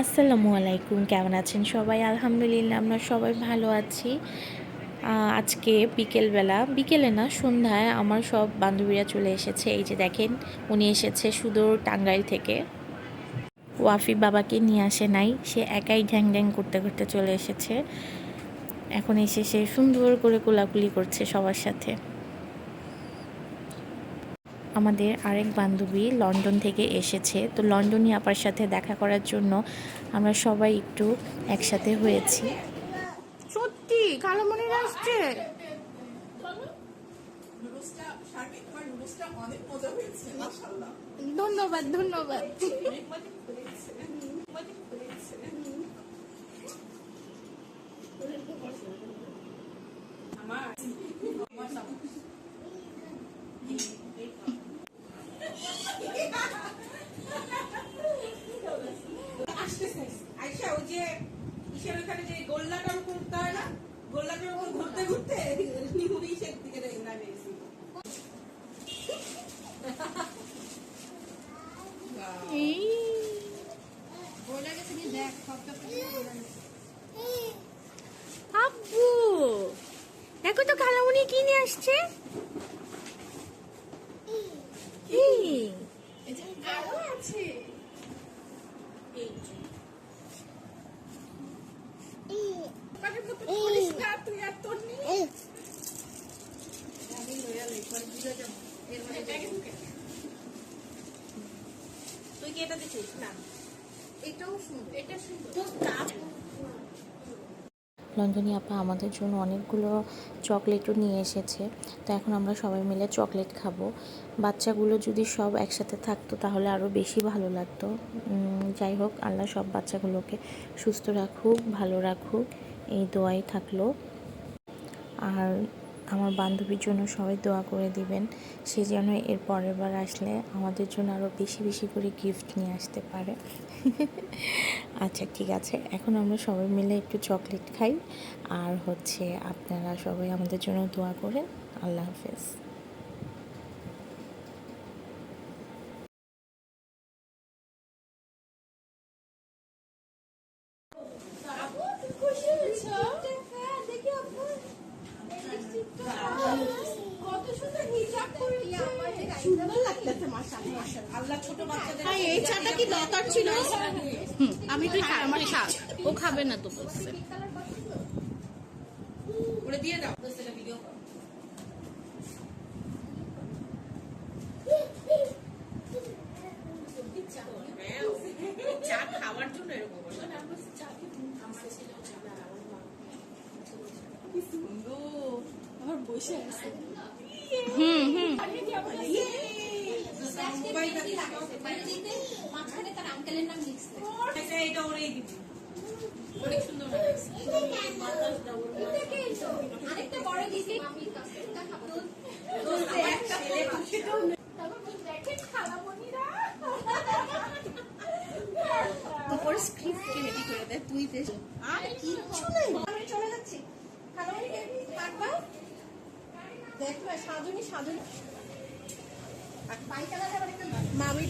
আসসালামু আলাইকুম, কেমন আছেন সবাই? আলহামদুলিল্লাহ, আমরা সবাই ভালো আছি। আজকে বিকেলবেলা, বিকেলে না, সন্ধ্যায় আমার সব বান্ধবীরা চলে এসেছে। এই যে দেখেন, উনি এসেছে সুদূর টাঙ্গাইল থেকে। ওয়াফি বাবাকে নিয়ে আসে নাই, সে একাই ঢ্যাং ঢ্যাং করতে করতে চলে এসেছে। এখন এসে সে সুন্দর করে কোলাকুলি করছে সবার সাথে। আমাদের আরেক বান্ধবী লন্ডন থেকে এসেছে। তো লন্ডনী আপার সাথে দেখা করার জন্য আমরা সবাই একটু একসাথে হয়েছি। সত্যি? কালোমণির আসছে? নুডলসটা সার্বিক আমার নুডলসটা অনেক মজা হয়েছে মাশাআল্লাহ ধন্যবাদ ধন্যবাদ অনেক মজা হয়েছে মজা হয়েছে আমার আমার সামনে আসতেছে আইসা ওই যে ইসের ওখানে যে গোল্লাটার উপর উঠতে হয় না? গোল্লাটার উপর ঘুরতে ঘুরতে নিহু ইসের দিকে নামে গেছি আব্বু দেখো তো কালামণি কি নিয়ে আসছে। আরও আছে। এই যে। পাখির মতো করিস না, তুই আর তোর নিয়ে। আমি লয়াল, একবার বুঝে যাব। এর মানে ব্যাগে ঢুকে। তুই কি এটা দিছিস না। এটাও সুন্দর। এটা সুন্দর। তো কাপ লন্ডনী আপা আমাদের জন্য অনেকগুলো চকলেটও নিয়ে এসেছে। তো এখন আমরা সবাই মিলে চকলেট খাব। বাচ্চাগুলো যদি সব একসাথে থাকতো তাহলে আরও বেশি ভালো লাগতো। যাই হোক আল্লাহ সব বাচ্চাগুলোকে সুস্থ রাখুক ভালো রাখুক। এই দোয়াই থাকল। আর আমার বান্ধবীর জন্য সবাই দোয়া করে দিবেন। সে যেন এর পরের বার আসলে আমাদের জন্য আরও বেশি বেশি করে গিফট নিয়ে আসতে পারে। আচ্ছা ঠিক আছে। এখন আমরা সবাই মিলে একটু চকলেট খাই। আর হচ্ছে আপনারা সবাই আমাদের জন্য দোয়া করেন। আল্লাহ হাফেজ। এই চাটা কি দরকার ছিল? আমি তুই খা আমার খা ও খাবে না তো বলছে। দিয়ে দাও। ভিডিও চা খাওয়ার জন্য এরকম আমার বসে আছে। হুম হুম। এটা ওরেই দিবি অনেক সুন্দর লাগছে একটা ছেলে সেটাও স্ক্রিপ্ট রেডি করে দে তুই দে। আর কিচ্ছু নেই। আমি চলে যাচ্ছি। খালামণি দেখবে সাজনি সাজনি। মামি